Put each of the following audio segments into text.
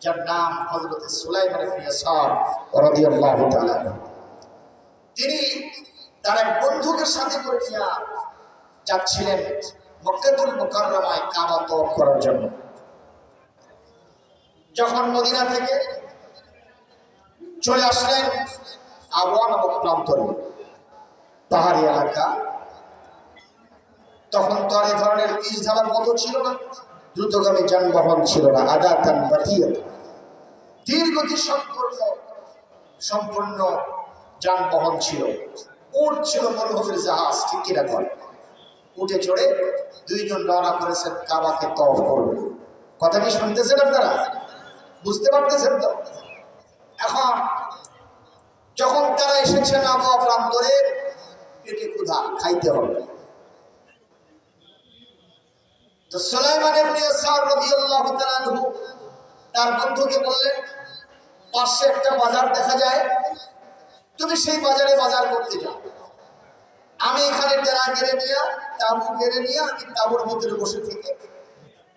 যার তিনি তার এক বন্ধুকে সাথে করে নিয়ে যাচ্ছিলেন মক্কাতুল মুকাররমায় কাবা করার জন্য। যখন মদিনা থেকে চলে আসলেন আবহাওয়া নামক প্রান্তরে, পাহাড়ি এলাকা তখন তো আর এই ধরনের বীজ ধারার মতো ছিল না। দ্রুতগামী যানবাহন ছিল না আদাতান বাতিয়াত দীর্ঘতি সম্পূর্ণ সম্পূর্ণ যানবাহন ছিল। উট ছিল মরুভূমির জাহাজ, ঠিক কিনা করে উঠে চড়ে দুইজন রওনা করেছেন কাবাকে তওয়াফ করবে। কথা কি শুনতেছেন আপনারা? বুঝতে পারতেছেন তো? এখন যখন তারা এসেছেন আবহাওয়া প্রান্তরে, পেটে ক্ষুধা, খাইতে হবে। তো সুলাইমান ইবনে ইয়াসার রাদিয়াল্লাহু তাআলা আনহু তার বন্ধুকে বললেন, পাশে একটা বাজার দেখা যায়, তুমি সেই বাজারে বাজার করতে যাও। আমি এখানে টেরা কেড়ে নিয়ে, তাবু কেড়ে নিয়ে আমি তাবুর ভিতরে বসে থেকে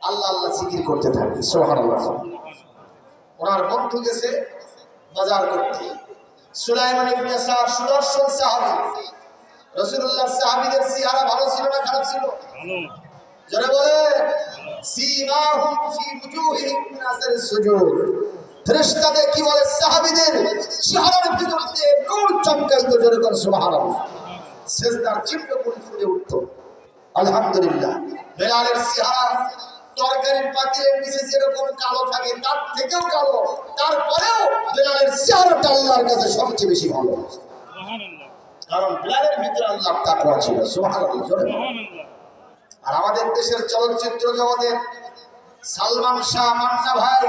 আল্লাহ আল্লাহ জিকির করতে থাকি, সুবহানাল্লাহ। ওনার বন্ধু গেছে বাজার করতে। সুলাইমান ইবনে ইয়াসার সুদর্শন সাহাবী রাসূলুল্লাহ সাহাবীদের সিহারা ভালো ছিল না খারাপ ছিল? যারা বলে সীমাহুম ফি wujuhihim মিন আসারি সুজুদ। ফেরেশতাদের কি বলে সাহাবীদের চেহারার ভিতর দিয়ে নূর চমকাইতো জোরে করে সুবহানাল্লাহ। সেজদার চিহ্ন করে ফুলে উঠতো। আলহামদুলিল্লাহ বেলালের চেহারা তরকারির পাতিলের নিচে যেরকম কালো থাকে তার থেকেও কালো। তারপরেও বেলালের চেহারাটা আল্লাহর কাছে সবচেয়ে বেশি ভালো। কারণ বেলালের ভিতরে আল্লাহ তাকওয়া ছিল। সুবহানাল্লাহ। আর আমাদের দেশের চলচ্চিত্র জগতের সালমান শাহ মান্না ভাই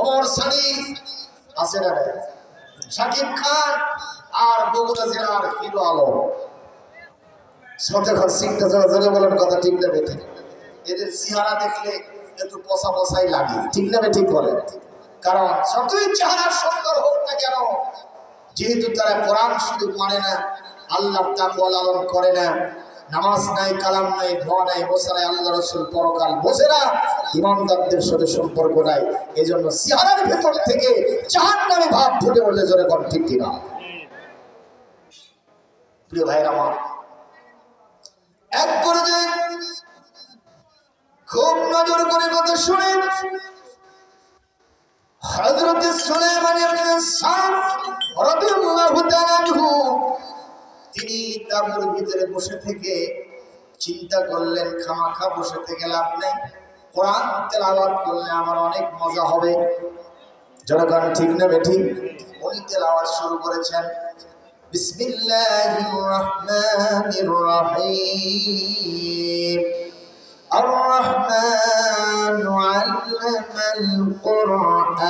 অমর সানি, আছে না? শাকিব খান আর বগুড়া জেলার হিরো আলম। সতেখন সিংটা জোরে বলেন কথা ঠিক না বেঠে। এদের চেহারা দেখলে একটু পচা পচাই লাগে। ঠিক না ঠিক বলেন? কারণ যতই চেহারা সুন্দর হোক না কেন, যেহেতু তারা কোরআন শুধু মানে না, আল্লাহ তাকওয়া লালন করে না নামাজ নাই, কালাম নাই, ধোয়া নাই বসে নাই, আল্লাহ রসুল পরকাল বসে না, ইমানদারদের সাথে সম্পর্ক নাই। এই জন্য সিহারার ভেতর থেকে চাহার নামে ভাব ফুটে উঠলে জোরে কর ঠিক কিনা? প্রিয় ভাই আমার, এক করে যে খুব নজর করে কথা শুনেন। হযরত সুলাইমান ইবনে সাদ রাদিয়াল্লাহু তাআলা তিনি তাবুর ভিতরে বসে থেকে চিন্তা করলেন খামাখা বসে থেকে লাভ নেই কোরআন তেলাওয়াত করলে আমার অনেক মজা হবে জনগণ ঠিক না বেঠি উনি তেলাওয়াত শুরু করেছেন বিসমিল্লাহির রহমানির রহিম الرحمن علم القرآن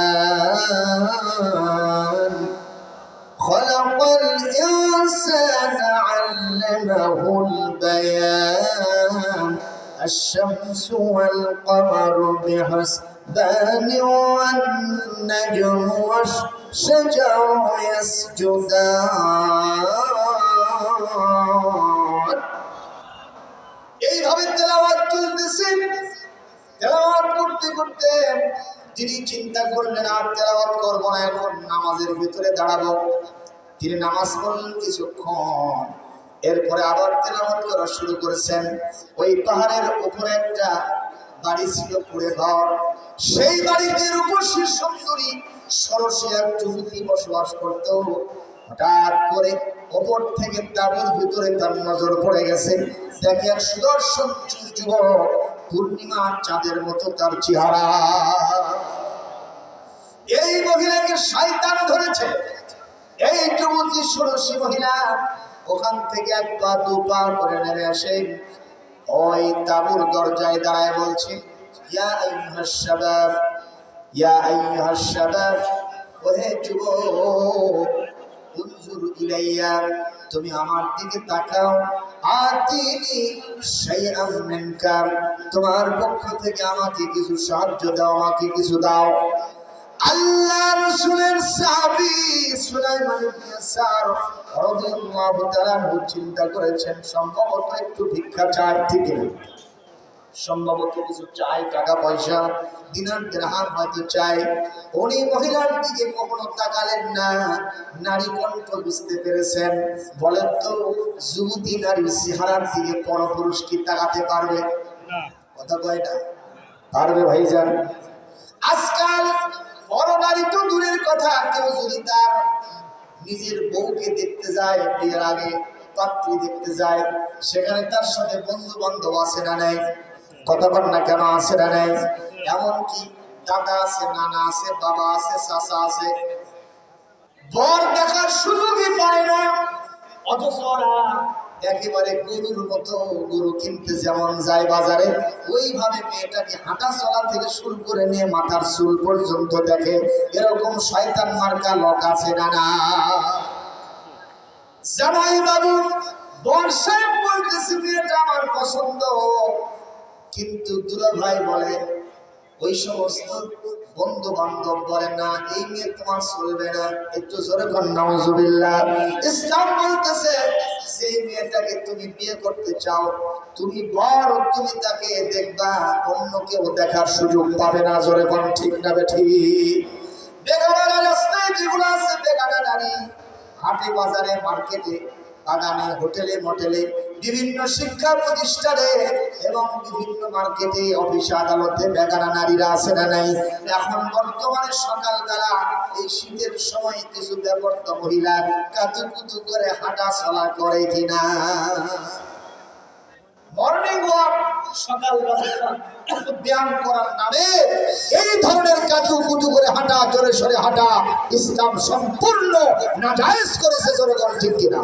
خلق الإنسان علمه البيان الشمس والقمر بحسبان والنجم والشجر يسجدان এইভাবে তেলাওয়াত চলতেছে তেলাওয়াত করতে করতে তিনি চিন্তা করলেন আর তেলাওয়াত করব না এখন নামাজের ভিতরে দাঁড়াবো তিনি নামাজ পড়লেন কিছুক্ষণ। এরপরে আবার তেলাওয়াত করা শুরু করেছেন। ওই পাহাড়ের উপরে একটা বাড়ি ছিল পুড়ে ঘর। সেই বাড়িতে রূপসী সুন্দরী সরসী এক যুবতী বসবাস করতো। হঠাৎ করে ওপর থেকে তাবুর ভিতরে তার নজর পড়ে গেছে। দেখে এক সুদর্শন যুবক পূর্ণিমা চাঁদের মতো তার চেহারা। এই মহিলাকে শয়তান ধরেছে। এই যুবতী ষোড়শী মহিলা ওখান থেকে এক পা, দু পা করে নেমে আসে। ওই তাবুর দরজায় দাঁড়ায় বলছে, ইয়া আইয়ুহাস শাবাব, ইয়া আইয়ুহাস শাবাব, ওহে যুবক, উনজুর ইলাইয়া, তুমি আমার দিকে তাকাও। আতিনি শাইআম মিনকা, তোমার পক্ষ থেকে আমাকে কিছু সাহায্য দাও, আমাকে কিছু দাও। আল্লাহ রাসূলের সাহাবী সুলাইমান ইবনে ইয়াসার রাদিয়াল্লাহু তাআলা চিন্তা করেছেন সম্ভবত একটু ভিক্ষা চায় ঠিক সম্ভবত কিছু চাই টাকা পয়সা দিনার দেড়হাম হয়তো চাই। উনি মহিলার দিকে কখনো তাকালেন না। নারী কণ্ঠ বুঝতে পেরেছেন। বলেন তো যুবতী নারীর চেহারার দিকে পরপুরুষ কি তাকাতে পারবে? কথা কয় না। পারবে ভাইজান। আজকাল বড় তো দূরের কথা, কেউ যদি তার নিজের বউকে দেখতে যায়, বিয়ের আগে পাত্রী দেখতে যায়, সেখানে তার সাথে বন্ধু বান্ধব আছে না নাই? কতক্ষণ না কেন আছে না নাই? এমনকি দাদা আছে, নানা আছে, বাবা আছে, চাচা আছে। বর দেখার সুযোগই পায় না। অথচ একেবারে গরুর মতো গরু কিনতে যেমন যায় বাজারে, ওইভাবে মেয়েটাকে হাঁটা চলা থেকে শুরু করে নিয়ে মাথার চুল পর্যন্ত দেখে, এরকম শয়তান মার্কা লোক আছে না না। জামাই বাবু, বর্ষায় বলতেছে মেয়েটা আমার পছন্দ। কিন্তু দুলা ভাই বলে ওই সমস্ত বন্ধু বান্ধব বলে, না, এই মেয়ে তোমার চলবে না। একটু জোরে কর নাউজুবিল্লাহ। ইসলাম বলতেছে, সেই মেয়েটাকে তুমি বিয়ে করতে চাও। তুমি বড় তুমি তাকে দেখবা, অন্য কেউ দেখার সুযোগ পাবে না। জোরে কর ঠিক না বেঠি বেগানা রাস্তায় যেগুলো আছে বেগানা নারী। হাটে বাজারে, মার্কেটে বাগানে, হোটেলে, মোটেলে, বিভিন্ন শিক্ষা প্রতিষ্ঠানে এবং বিভিন্ন মার্কেটে, অফিস, আদালতে বেগানা নারীরা আছে না নাই? এখন বর্তমানে সকালবেলা এই শীতের সময় কিছু ব্যবর্ত মহিলা কাতুকুতু করে হাঁটা চলা করে কিনা? মর্নিং ওয়াক ব্যায়াম করার নামে এই ধরনের কাজু কুজু করে হাঁটা, জোরে সরে হাঁটা, ইসলাম সম্পূর্ণ নাজায়েজ করেছে জনগণ, ঠিক কিনা?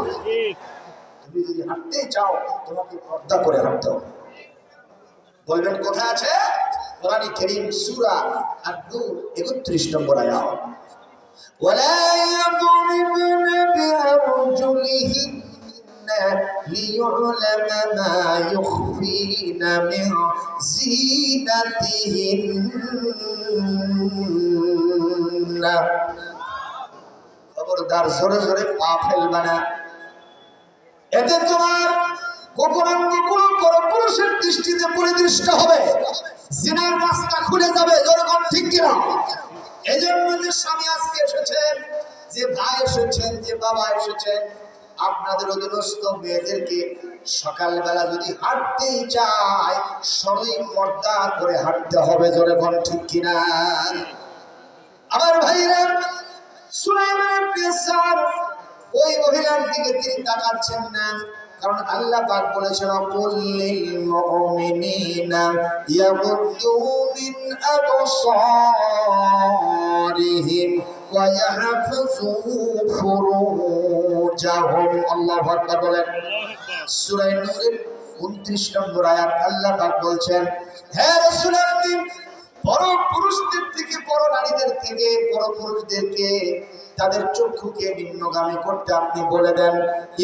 তুমি যদি হাঁটতে চাও, তোমাকে পর্দা করে হাঁটতে হবে। বলবেন কোথায় আছে? কোরআন করিম সূরা আদ-নূর 31 নম্বর আয়াত। ওয়ালা ইয়াদরিবুন বিআরজুলিহিন ليعلم ما يخفين من زينتهن খবরদার জোরে জোরে পা ফেলবে না এতে তোমার গোপনাঙ্গগুলো পরপুরুষের দৃষ্টিতে পরিদৃষ্ট হবে জিনার রাস্তা খুলে যাবে যেরকম ঠিক কিনা এই জন্য যে স্বামী আজকে এসেছেন যে ভাই এসেছেন যে বাবা এসেছেন আপনাদের অধীনস্থ মেয়েদেরকে সকালবেলা যদি হাঁটতেই চায় সবই পর্দা করে হাঁটতে হবে, জোরে কোন ঠিক কিনা? আমার ভাইরা, সুলাইমান ওই মহিলার দিকে তিনি তাকাচ্ছেন না, কারণ আল্লাহ পাক বলেছেন কুল্লিল মুমিনিনা ইয়াগুদ্দু মিন আবসারিহিম। আল্লাহু আকবার বলেন। সূরা নূরের 29 নম্বর আয়াত আল্লাহ পাক বলছেন হে রাসূল আপনি পুরুষদের থেকে বড় নারীদের থেকে বড় পুরুষদেরকে তাদের চক্ষুকে নিম্নগামী করতে আপনি বলে দেন।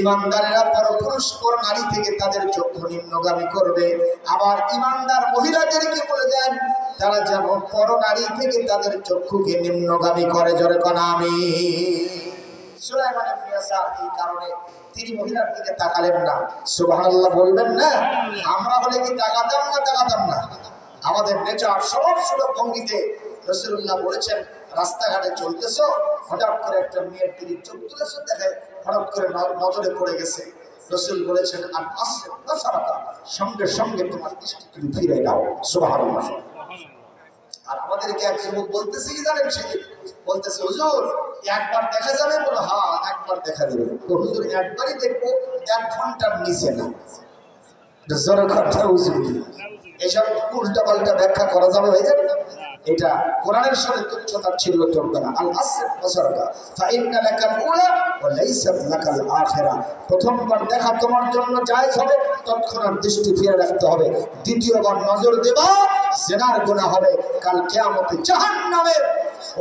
ইমানদারেরা বড় পুরুষ বড় নারী থেকে তাদের চক্ষু নিম্নগামী করবে। আবার ইমানদার মহিলাদেরকে বলে দেন, তারা যেন বড় নারী থেকে তাদের চক্ষুকে নিম্নগামী করে। জোরে কনা আমি সুলাইমান ইবনে এই কারণে তিনি মহিলার দিকে তাকালেন না। সুবহানাল্লাহ বলবেন না, আমরা বলে কি তাকাতাম না তাকাতাম না? আমাদের নেচার সব সুলভ ভঙ্গিতে রসুল্লাহ বলেছেন, রাস্তাঘাটে চলতেছো, হঠাৎ করে একটা মেয়ের দিকে চোখ তুলেছো, দেখে হঠাৎ করে নজরে পড়ে গেছে। রসুল বলেছেন, আর সঙ্গে সঙ্গে তোমার আর এক যুবক বলতেছে, কি জানেন বলতেছে, হুজুর, একবার দেখা যাবে? বলে হ্যাঁ একবার দেখা তো একবারই দেখব, এক ঘণ্টার নিচে না। এসব উল্টা পাল্টা ব্যাখ্যা করা যাবে ভাই এটা কোরআনের সাথে তুচ্ছতার ছিল চলবে না। আল আসর বসরকা ফাইন্না লাকাল উলা ওয়া লাইসাত লাকাল আখিরা। প্রথমবার দেখা তোমার জন্য জায়েজ হবে, তৎক্ষণাৎ দৃষ্টি ফিরে রাখতে হবে। দ্বিতীয়বার নজর দেবা, জেনার গুনাহ হবে। কাল কিয়ামতে জাহান্নামের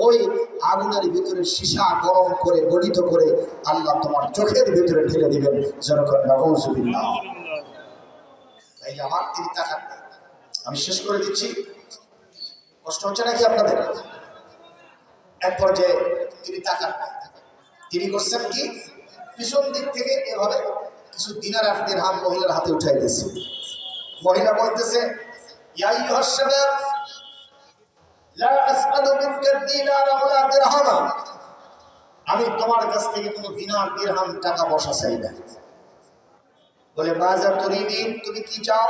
ওই আগুনের ভিতরে সীসা গরম করে, গলিত করে আল্লাহ তোমার চোখের ভিতরে ঢেলে দিবেন। জনগণ নাউজুবিল্লাহ। তাই আমার তিনি তাকান। আমি শেষ করে দিচ্ছি। কষ্ট হচ্ছে নাকি আপনাদের? এক পর্যায়ে তিনি তাকান। তিনি করছেন কি? পিছন দিক থেকে এভাবে কিছু দিনার আর দিরহাম মহিলার হাতে উঠাই দিয়েছে। মহিলা বলতেছে আমি তোমার কাছ থেকে কোনো দিনার, দিরহাম টাকা পয়সা চাই না। বলে তুরিদিন, তুমি কি চাও?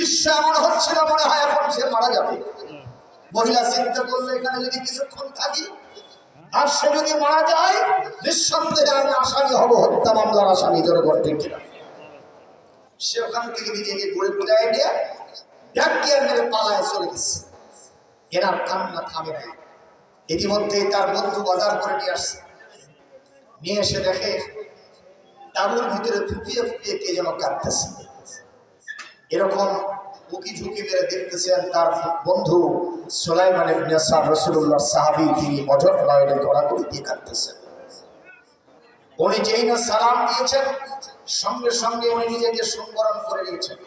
দৃশ্য এমন হচ্ছিল মনে হয়, এখন সে মারা যাবে। মহিলা চিন্তা করল এখানে যদি কিছুক্ষণ থাকি, আর সে যদি মারা যায়, নিঃসন্দেহে আমি আসামি হব, হত্যা মামলার আসামি জোরে করতে কিনা। সে ওখান থেকে নিজেকে ঘুরে ফিরাই নিয়ে ডাকিয়ার মেরে পালায় চলে গেছে। এনার কান্না থামে নাই। ইতিমধ্যে তার বন্ধু বাজার করে নিয়ে আসছে। নিয়ে এসে দেখে তাবুর ভিতরে ফুপিয়ে ফুপিয়ে কে যেন কাঁদতেছে। এরকম উকি ঝুঁকি মেরে দেখতেছেন তার বন্ধু সোলাইমান ইবনে সাদ রাসূলুল্লাহ সাহাবী, তিনি মজর নয়নে গড়াগড়ি দিয়ে কাঁদতেছেন। উনি যেই না সালাম দিয়েছেন, সঙ্গে সঙ্গে উনি নিজেকে সংবরণ করে নিয়েছেন।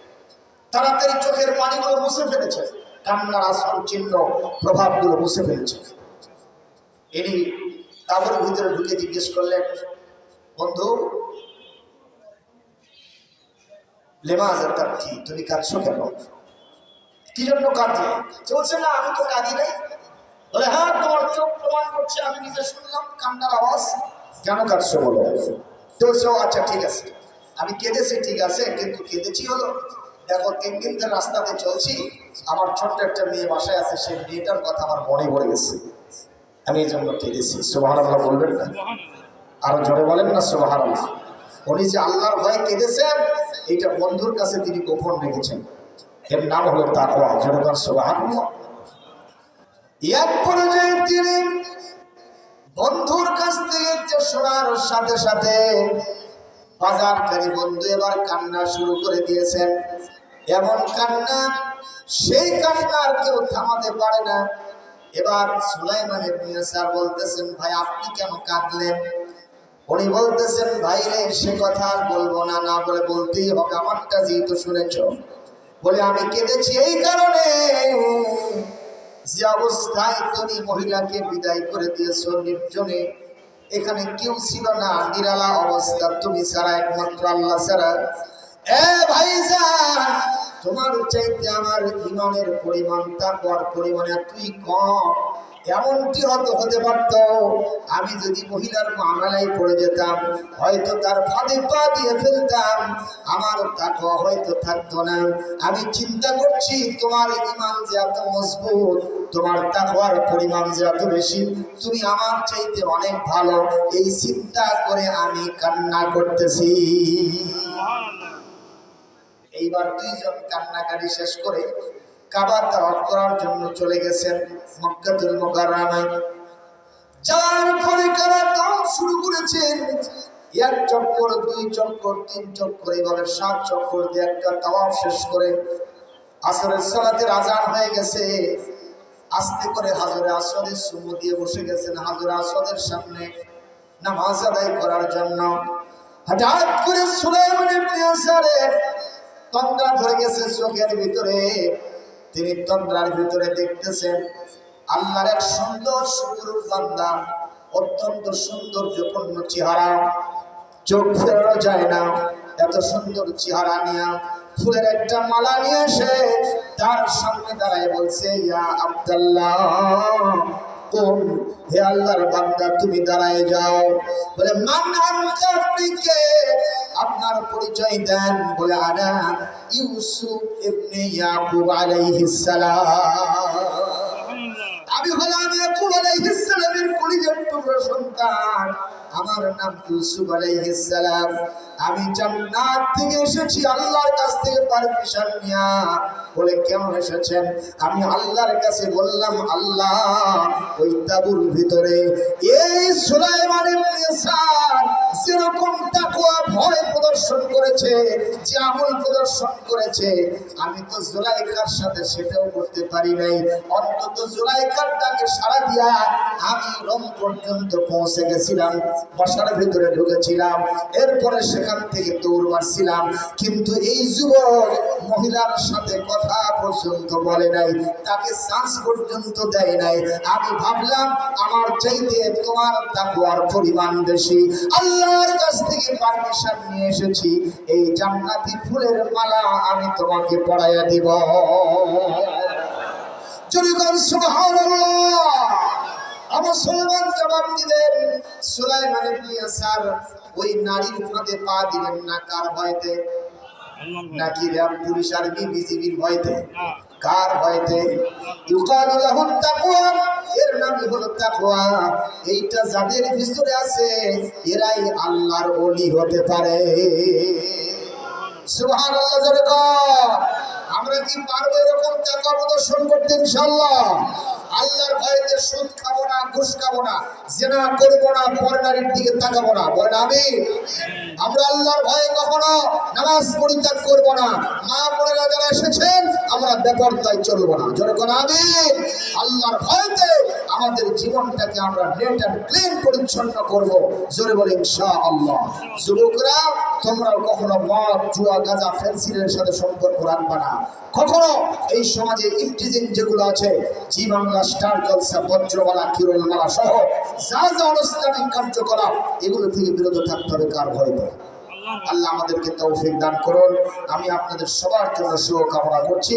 তাড়াতাড়ি চোখের পানিগুলো মুছে ফেলেছেন, কান্নার আসল চিহ্ন, প্রভাবগুলো মুছে ফেলেছেন। ইনি তাবুর ভিতরে ঢুকে জিজ্ঞেস করলেন, বন্ধু লেমাজ তার কি তুমি কাঁদছো কেন? কি জন্য কাঁদলে? চলছে না, আমি তো কাঁদি নাই। বলে হ্যাঁ তোমার চোখ প্রমাণ করছে, আমি নিজে শুনলাম, কান্নার আওয়াজ। কেন কাঁদছো বলো? চলছে "ও আচ্ছা ঠিক আছে। আমি কেঁদেছি, ঠিক আছে, কিন্তু কেঁদেছি হলো। দেখো তিন দিন ধরে রাস্তাতে চলছি, আমার ছোট্ট একটা মেয়ে বাসায় আছে, সেই মেয়েটার কথা আমার মনে পড়ে গেছে। আমি এই জন্য কেঁদেছি। সুবাহ বলবেন না? আরও জোরে বলেন না সুবাহ উনি যে আল্লাহর ভয়ে কেঁদেছেন এইটা বন্ধুর কাছে তিনি গোপন রেখেছেন। এর নাম হলো তাকওয়া জনগণ সুবহানাল্লাহ। এক পর্যায়ে তিনি বন্ধুর কাছ থেকে শোনার সাথে সাথে বাজারকারী বন্ধু এবার কান্না শুরু করে দিয়েছেন। এমন কান্না, সেই কান্না আর কেউ থামাতে পারে না। এবার সুলাইমান ইবনে বলতেছেন, ভাই, আপনি কেন কাঁদলেন? উনি বলতেছেন ভাই রে সে কথা আর বলব না না বলে বলতেই হবে। আমারটা যেহেতু শুনেছ। বলে, আমি কেঁদেছি এই কারণে। যে অবস্থায় তুমি মহিলাকে বিদায় করে দিয়েছ নির্জনে, এখানে কেউ ছিল না। নিরালা অবস্থা। তুমি ছাড়া একমাত্র আল্লাহ ছাড়া। এ ভাইজান তোমার চাইতে আমার ইমানের পরিমাণ, তারপর পরিমাণে তুই কম, এমনটি হয়তো হতে পারত। আমি যদি মহিলার মামলায় পড়ে যেতাম, হয়তো তার ফাঁদে পা দিয়ে ফেলতাম। আমার তাকে হয়তো থাকতো না। আমি চিন্তা করছি, তোমার ইমান যে এত মজবুত, তোমার তাকওয়ার পরিমাণ যে এত বেশি, তুমি আমার চাইতে অনেক ভালো। এই চিন্তা করে আমি কান্না করতেছি। এইবার দুইজন কান্নাকাটি শেষ করে কাবা তাওয়াফ করার জন্য চলে গেছেন মক্কাতুল মুকাররমায়। যার পরে কাবা তাওয়াফ শুরু করেছেন এক চক্কর, দুই চক্কর, তিন চক্কর এইভাবে সাত চক্কর দিয়ে একটা তাওয়াফ শেষ করে আসরের সালাতের আজান হয়ে গেছে। আস্তে করে হাজরে আসদের সুমু দিয়ে বসে গেছেন হাজরে আসদের সামনে নামাজ আদায় করার জন্য। হঠাৎ করে সুলাইমানের প্রিয়সারে তন্দ্রা ধরে গেছে চোখের ভিতরে। তিনি তন্দ্রার ভিতরে দেখতেছেন, আল্লাহর এক সুন্দর সুন্দর বান্দা, অত্যন্ত সুন্দর সৌন্দর্যপূর্ণ চেহারা। চোখ ফেরানো যায় না, এত সুন্দর চেহারা নিয়ে ফুলের একটা মালা নিয়ে এসে তার সামনে দাঁড়ায় বলছে, ইয়া আব্দুল্লাহ কোন হে আল্লাহর বান্দা, তুমি দাঁড়ায় যাও। বলে মান আনতা আপনার পরিচয় দেন। বলে, আনা ইউসুফ ইবনে ইয়াকুব আলাইহিস সালাম। আমি হলাম ইয়াকুব আলাইহিস সালামের কলিজার সন্তান। আমার নাম ইউসুফ আলাইহিস সালাম আমি জান্নাত থেকে এসেছি আল্লাহর কাছ থেকে পারমিশন নিয়া। বলে, কেমন এসেছেন? আমি আল্লাহর কাছে বললাম, আল্লাহ, ওই তাবুর ভিতরে এই সুলাইমান ইবনে ইয়াসার যেরকম তাকওয়া, ভয় প্রদর্শন করেছে, যে আমল প্রদর্শন করেছে, আমি তো জুলাইখার সাথে সেটাও করতে পারি নাই। অন্তত জুলাইখার ডাকে সাড়া দিয়া আমি রোম পর্যন্ত পৌঁছে গেছিলাম, বসার ভিতরে ঢুকেছিলাম, এরপরে সেখান থেকে দৌড় মারছিলাম। কিন্তু এই যুবক মহিলার সাথে কথা পর্যন্ত বলে নাই, তাকে চান্স পর্যন্ত দেয় নাই। আমি ভাবলাম, আমার চাইতে তোমার তাকুয়ার পরিমাণ বেশি। আল্লাহর কাছ থেকে পারমিশন নিয়ে এসেছি, এই জান্নাতি ফুলের মালা আমি তোমাকে পড়াইয়া দিব। ওই নারীর ফাঁদে পা দিলেন না, কার ভয়তে? নাকি র্যাব, পুলিশ, আর্মি, বিজিবির ভয়তে? কার ভয়তে? ইউকালু লাহু তাকওয়া, এর নামই হলো এইটা যাদের ভিতরে আছে, এরাই আল্লাহর ওলি হতে পারে। সুবহানাল্লাহ, জোরে। আমরা কি পারব এরকম ত্যাগ প্রদর্শন করতে ইনশাআল্লাহ? আল্লাহর ভয়েতে সুদ খাব না, ঘুষ খাব না, জেনা করব না পরনারীর দিকে তাকাবো না। বলেন আমি আমরা আল্লাহর ভয়ে কখনো নামাজ পরিত্যাগ করব না। মা বোনেরা যারা এসেছেন, আমরা বেপরদায় চলবো না। যখন আমি আল্লাহর ভয়েতে আমাদের জীবনটাকে আমরা নেট অ্যান্ড ক্লিন পরিচ্ছন্ন করব। জোরে বলে ইনশা আল্লাহ যুবকরা, তোমরাও কখনো মদ, জুয়া, গাঁজা, ফেন্সিলের সাথে সম্পর্ক রাখবে না। কখনো এই সমাজে ইফটিজিং যেগুলো আছে, জি বাংলা স্টার জলসা বজ্রমালা কিরণমালা সহ যা যা অনুষ্ঠানিক কার্যকলাপ, এগুলো থেকে বিরত থাকতে হবে কার ভয়তে আল্লাহ আমাদেরকে তৌফিক দান করুন। আমি আপনাদের সবার জন্য শুভকামনা করছি।